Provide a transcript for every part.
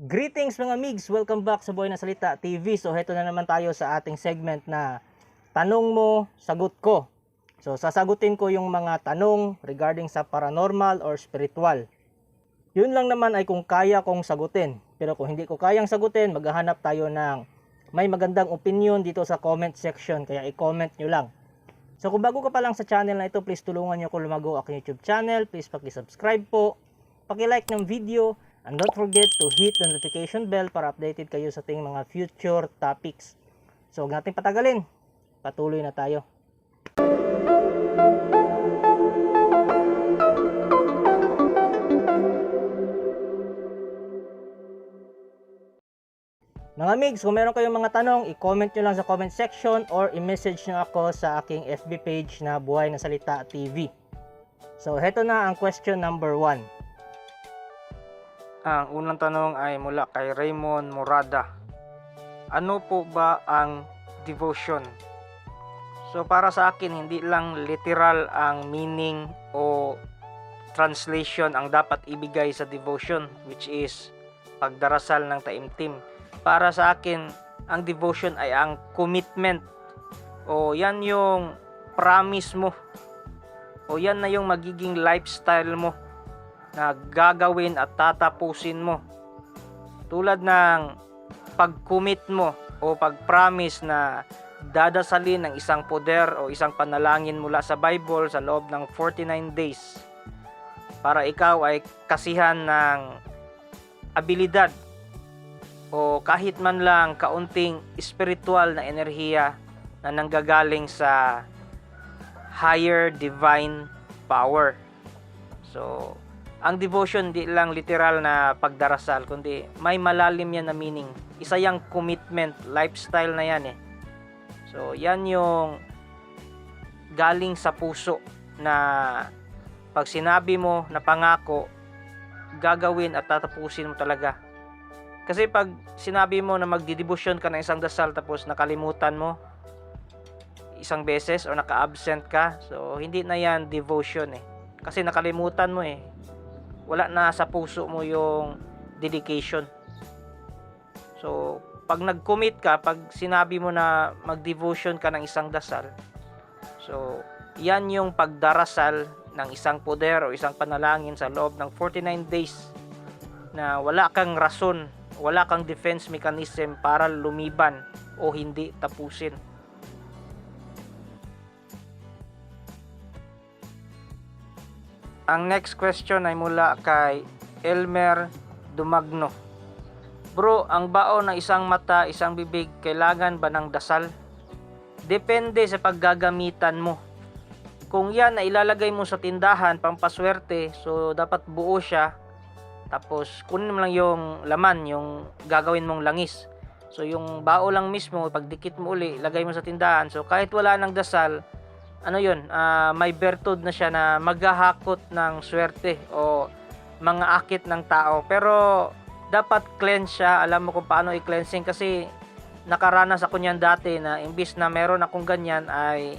Greetings mga migs! Welcome back sa Boy na Salita TV. So heto na naman tayo sa ating segment na Tanong mo, sagot ko. So sasagutin ko yung mga tanong regarding sa paranormal or spiritual. Yun lang naman ay kung kaya kong sagutin. Pero kung hindi ko kayang sagutin, maghahanap tayo ng may magandang opinion dito sa comment section. Kaya i-comment nyo lang. So kung bago ka pa lang sa channel na ito, please tulungan nyo ako lumago aking YouTube channel. Please paki-subscribe po. Paki-like ng video. And don't forget to hit the notification bell para updated kayo sa ating mga future topics. So huwag natin patagalin. Patuloy na tayo. Mga migs, kung meron kayong mga tanong, i-comment nyo lang sa comment section or i-message nyo ako sa aking FB page na Buhay na Salita TV. So, heto na ang question number 1. Ang unang tanong ay mula kay Raymond Morada. Ano po ba ang devotion? So para sa akin, hindi lang literal ang meaning o translation ang dapat ibigay sa devotion which is pagdarasal ng taimtim. Para sa akin, ang devotion ay ang commitment o yan yung promise mo o yan na yung magiging lifestyle mo na gagawin at tatapusin mo. Tulad ng pag-commit mo o pag-promise na dadasalin ng isang poder o isang panalangin mula sa Bible sa loob ng 49 days para ikaw ay kasihan ng abilidad o kahit man lang kaunting spiritual na enerhiya na nanggagaling sa higher divine power. So, ang devotion di lang literal na pagdarasal, kundi may malalim yan na meaning. Isa yung commitment, lifestyle na yan eh. So, yan yung galing sa puso na pag sinabi mo na pangako, gagawin at tatapusin mo talaga. Kasi pag sinabi mo na magdidebosyon ka ng isang dasal tapos nakalimutan mo isang beses o naka-absent ka, so hindi na yan devotion eh. Kasi nakalimutan mo eh wala na sa puso mo yung dedication. So, pag nag-commit ka, pag sinabi mo na mag-devotion ka ng isang dasal, so, yan yung pagdarasal ng isang poder o isang panalangin sa loob ng 49 days na wala kang rason, wala kang defense mechanism para lumiban o hindi tapusin. Ang next question ay mula kay Elmer Dumagno. Bro, ang baon ng isang mata, isang bibig, kailangan ba ng dasal? Depende sa paggagamitan mo. Kung yan ay ilalagay mo sa tindahan, pampaswerte, so dapat buo siya. Tapos kunin mo lang yung laman, yung gagawin mong langis. So yung bao lang mismo, pagdikit mo uli, ilagay mo sa tindahan. So kahit wala ng dasal, ano yun, ah, may bertud na siya na maghahakot ng swerte o mga akit ng tao. Pero dapat cleanse siya. Alam mo kung paano i-cleansing kasi nakaranas ako niyan dati na imbis na meron akong ganyan ay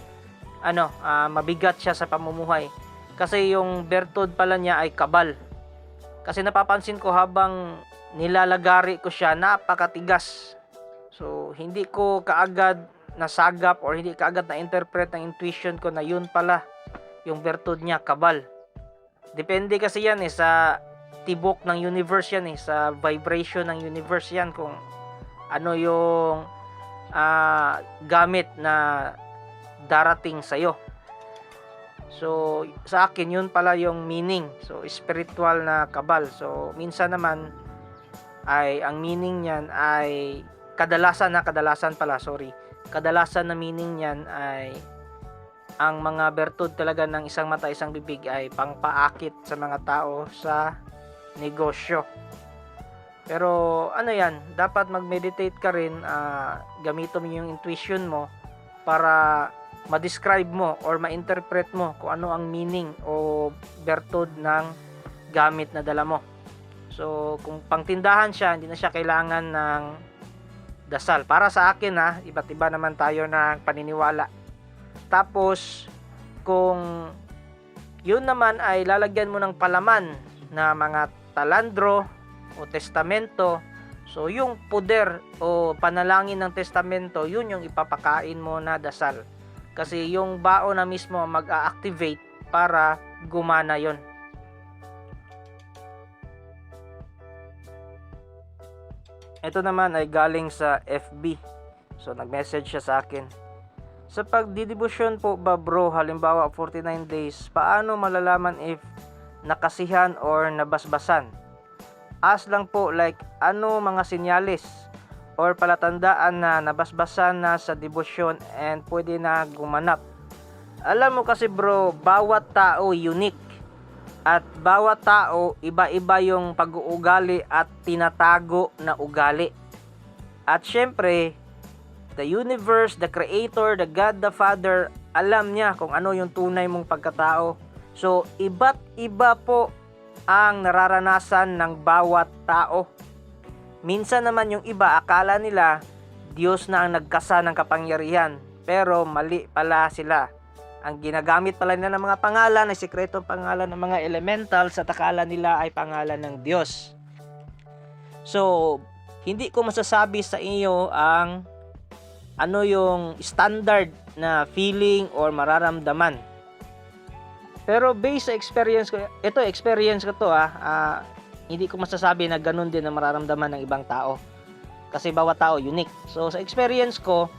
ano, ah, mabigat siya sa pamumuhay. Kasi yung bertud pala niya ay kabal. Kasi napapansin ko habang nilalagari ko siya, napakatigas. So, hindi ko kaagad nasagap or hindi kaagad na-interpret ng intuition ko na yun pala yung bertud niya, kabal. Depende kasi yan eh sa tibok ng universe yan eh, sa vibration ng universe yan kung ano yung ah, gamit na darating sa'yo. So, sa akin, yun pala yung meaning. So, spiritual na kabal. So, minsan naman, ay, ang meaning niyan ay, kadalasan na, kadalasan pala, sorry. Kadalasan na meaning niyan ay, ang mga bertud talaga ng isang mata, isang bibig ay pangpaakit sa mga tao sa negosyo. Pero ano yan, dapat mag-meditate ka rin, ah, gamitin mo yung intuition mo para ma-describe mo or ma-interpret mo kung ano ang meaning o bertud ng gamit na dala mo. So, kung pangtindahan siya, hindi na siya kailangan ng dasal. Para sa akin ha, iba't iba naman tayo ng paniniwala. Tapos, kung yun naman ay lalagyan mo ng palaman na mga talandro o testamento. So yung puder o panalangin ng testamento, yun yung ipapakain mo na dasal. Kasi yung bao na mismo mag-a-activate para gumana yon. Ito naman ay galing sa FB. So nag-message siya sa akin. Sa pagdidibusyon po ba bro, halimbawa 49 days, paano malalaman if nakasihan or nabasbasan? As lang po like ano mga sinyalis or palatandaan na nabasbasan na sa debosyon and pwede na gumanap. Alam mo kasi bro, bawat tao unique. At bawat tao, iba-iba yung pag-uugali at tinatago na ugali. At syempre, the universe, the creator, the God, the Father, alam niya kung ano yung tunay mong pagkatao. So, iba't iba po ang nararanasan ng bawat tao. Minsan naman yung iba, akala nila Diyos na ang nagkasa ng kapangyarihan. Pero mali pala sila. Ang ginagamit pala nila ng mga pangalan ay sikretong pangalan ng mga elementals at akala nila ay pangalan ng Diyos. So, hindi ko masasabi sa iyo ang ano yung standard na feeling or mararamdaman. Pero based sa experience ko, ito experience ko to ah, ah, hindi ko masasabi na ganun din ang mararamdaman ng ibang tao. Kasi bawat tao unique. So sa experience ko,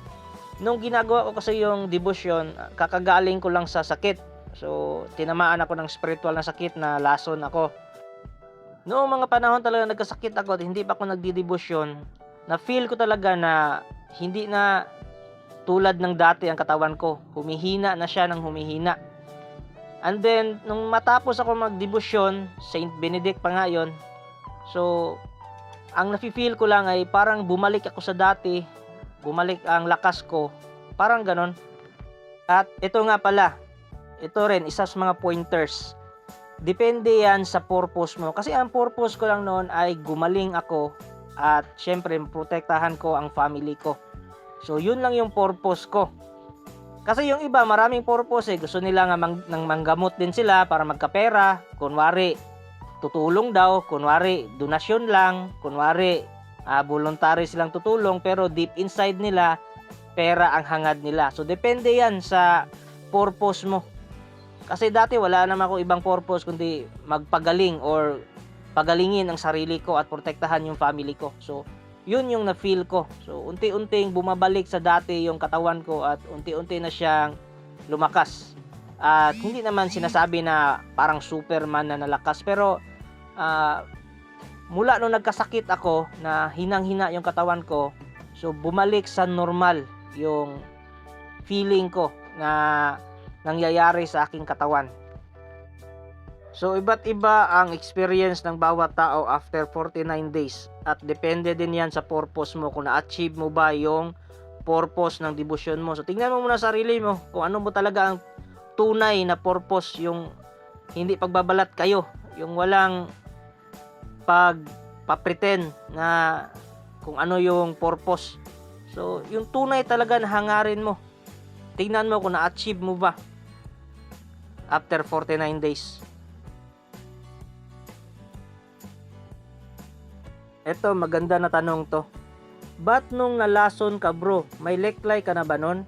nung ginagawa ko kasi yung devotion, kakagaling ko lang sa sakit. So tinamaan ako ng spiritual na sakit na lason ako. Noong mga panahon talaga nagkasakit ako at hindi pa ako nagdidebosyon, na feel ko talaga na hindi na tulad ng dati ang katawan ko. Humihina na siya ng humihina. And then, nung matapos ako magdebosyon, Saint Benedict pa nga yun. So, ang nafe-feel ko lang ay parang bumalik ako sa dati, bumalik ang lakas ko, parang ganon. At ito nga pala, ito rin, isa sa mga pointers. Depende yan sa purpose mo. Kasi ang purpose ko lang noon ay gumaling ako at syempre protektahan ko ang family ko. So, yun lang yung purpose ko. Kasi yung iba, maraming purpose eh. Gusto nila nga mang, nang manggamot din sila para magkapera. Kunwari, tutulong daw. Kunwari, donasyon lang. Kunwari, ah, voluntary silang tutulong. Pero deep inside nila, pera ang hangad nila. So, depende yan sa purpose mo. Kasi dati wala naman ako ibang purpose kundi magpagaling or pagalingin ang sarili ko at protektahan yung family ko. So, yun yung na-feel ko. So, unti-unting bumabalik sa dati yung katawan ko at unti-unti na siyang lumakas. At hindi naman sinasabi na parang superman na nalakas. Pero, ah, mula nung nagkasakit ako na hinang-hina yung katawan ko, so bumalik sa normal yung feeling ko na nangyayari sa aking katawan. So iba't iba ang experience ng bawat tao after 49 days at depende din yan sa purpose mo kung na-achieve mo ba yung purpose ng devotion mo. So tingnan mo muna sarili mo kung ano mo talaga ang tunay na purpose yung hindi pagbabalat kayo, yung walang pag papretend na kung ano yung purpose. So yung tunay talaga na hangarin mo. Tingnan mo kung na-achieve mo ba after 49 days. Eto, maganda na tanong to. Ba't nung nalason ka bro, may leklay ka na ba nun?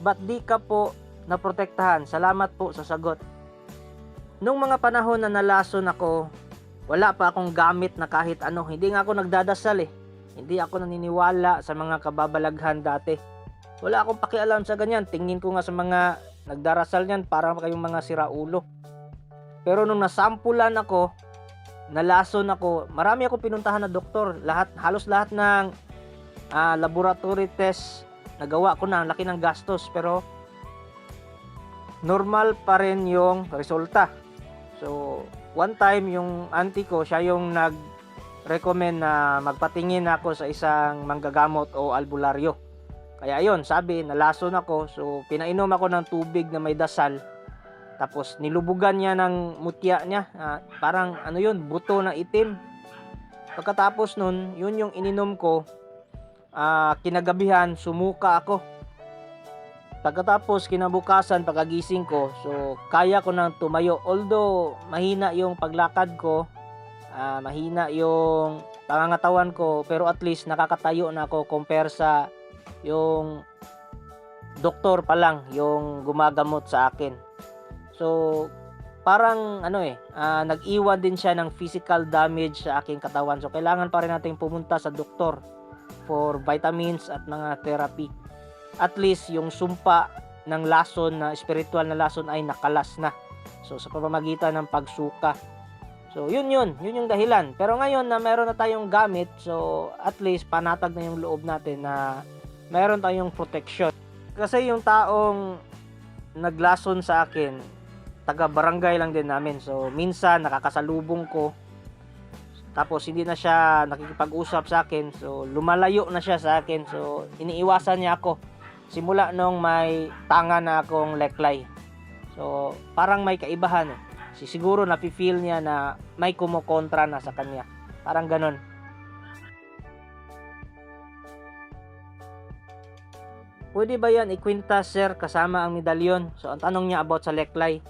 Ba't di ka po naprotektahan? Salamat po sa sagot. Nung mga panahon na nalason ako, wala pa akong gamit na kahit ano. Hindi nga ako nagdadasal eh. Hindi ako naniniwala sa mga kababalaghan dati. Wala akong pakialam sa ganyan. Tingin ko nga sa mga nagdarasal niyan para kayong mga siraulo. Pero nung nasampulan ako, nalason ako, marami akong pinuntahan na doktor. Lahat, halos lahat ng ah, laboratory test nagawa ko na, ang laki ng gastos. Pero normal pa rin yung resulta. So, one time yung auntie ko, siya yung nag-recommend na magpatingin ako sa isang manggagamot o albularyo. Kaya ayun, sabi, nalason ako. So, pinainom ako ng tubig na may dasal. Tapos, nilubugan niya ng mutya niya. Ah, parang, ano yun, buto na itim. Pagkatapos nun, yun yung ininom ko. Ah, kinagabihan, sumuka ako. Pagkatapos, kinabukasan, pagkagising ko, so, kaya ko nang tumayo. Although, mahina yung paglakad ko, ah, mahina yung pangangatawan ko pero at least nakakatayo na ako compare sa yung doktor pa lang yung gumagamot sa akin. So parang ano eh, ah, nag-iwan din siya ng physical damage sa aking katawan. So kailangan pa rin natin pumunta sa doktor for vitamins at mga therapy. At least yung sumpa ng lason na spiritual na lason ay nakalas na. So sa pamamagitan ng pagsuka. So yun yun, yun yung dahilan. Pero ngayon na meron na tayong gamit, so at least panatag na yung loob natin na meron tayong protection. Kasi yung taong naglason sa akin, taga barangay lang din namin. So minsan nakakasalubong ko. Tapos hindi na siya nakikipag-usap sa akin. So lumalayo na siya sa akin. So iniiwasan niya ako. Simula nung may tanga na akong leklay. So parang may kaibahan. Eh. Si siguro napi-feel niya na may kumukontra na sa kanya. Parang ganon. Pwede ba yan ikwintas sir kasama ang medalyon? So ang tanong niya about sa leklay.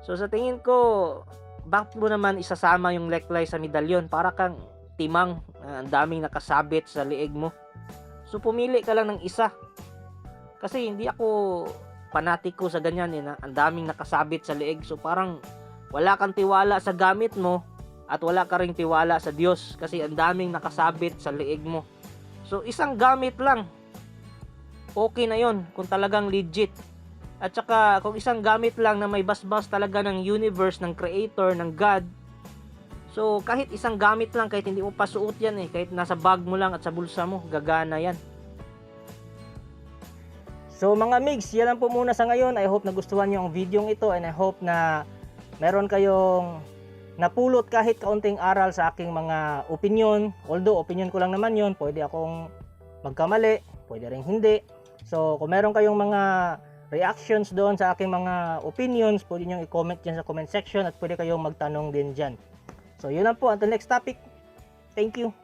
So sa tingin ko, bakit mo naman isasama yung leklay sa medalyon? Para kang timang, ah, ang daming nakasabit sa liig mo. So pumili ka lang ng isa. Kasi hindi ako panatiko sa ganyan eh, na ang daming nakasabit sa liig. So parang wala kang tiwala sa gamit mo at wala ka ring tiwala sa Diyos kasi ang daming nakasabit sa liig mo. So isang gamit lang. Okay na yon kung talagang legit. At saka kung isang gamit lang na may basbas talaga ng universe, ng creator, ng God. So kahit isang gamit lang, kahit hindi mo pasuot yan eh, kahit nasa bag mo lang at sa bulsa mo, gagana yan. So mga migs, yan lang po muna sa ngayon. I hope nagustuhan niyo ang video ito and I hope na meron kayong napulot kahit kaunting aral sa aking mga opinion. Although opinion ko lang naman yon, pwede akong magkamali, pwede rin hindi. So kung meron kayong mga reactions doon sa aking mga opinions, pwede nyo i-comment dyan sa comment section at pwede kayong magtanong din dyan. So yun lang po, until next topic. Thank you.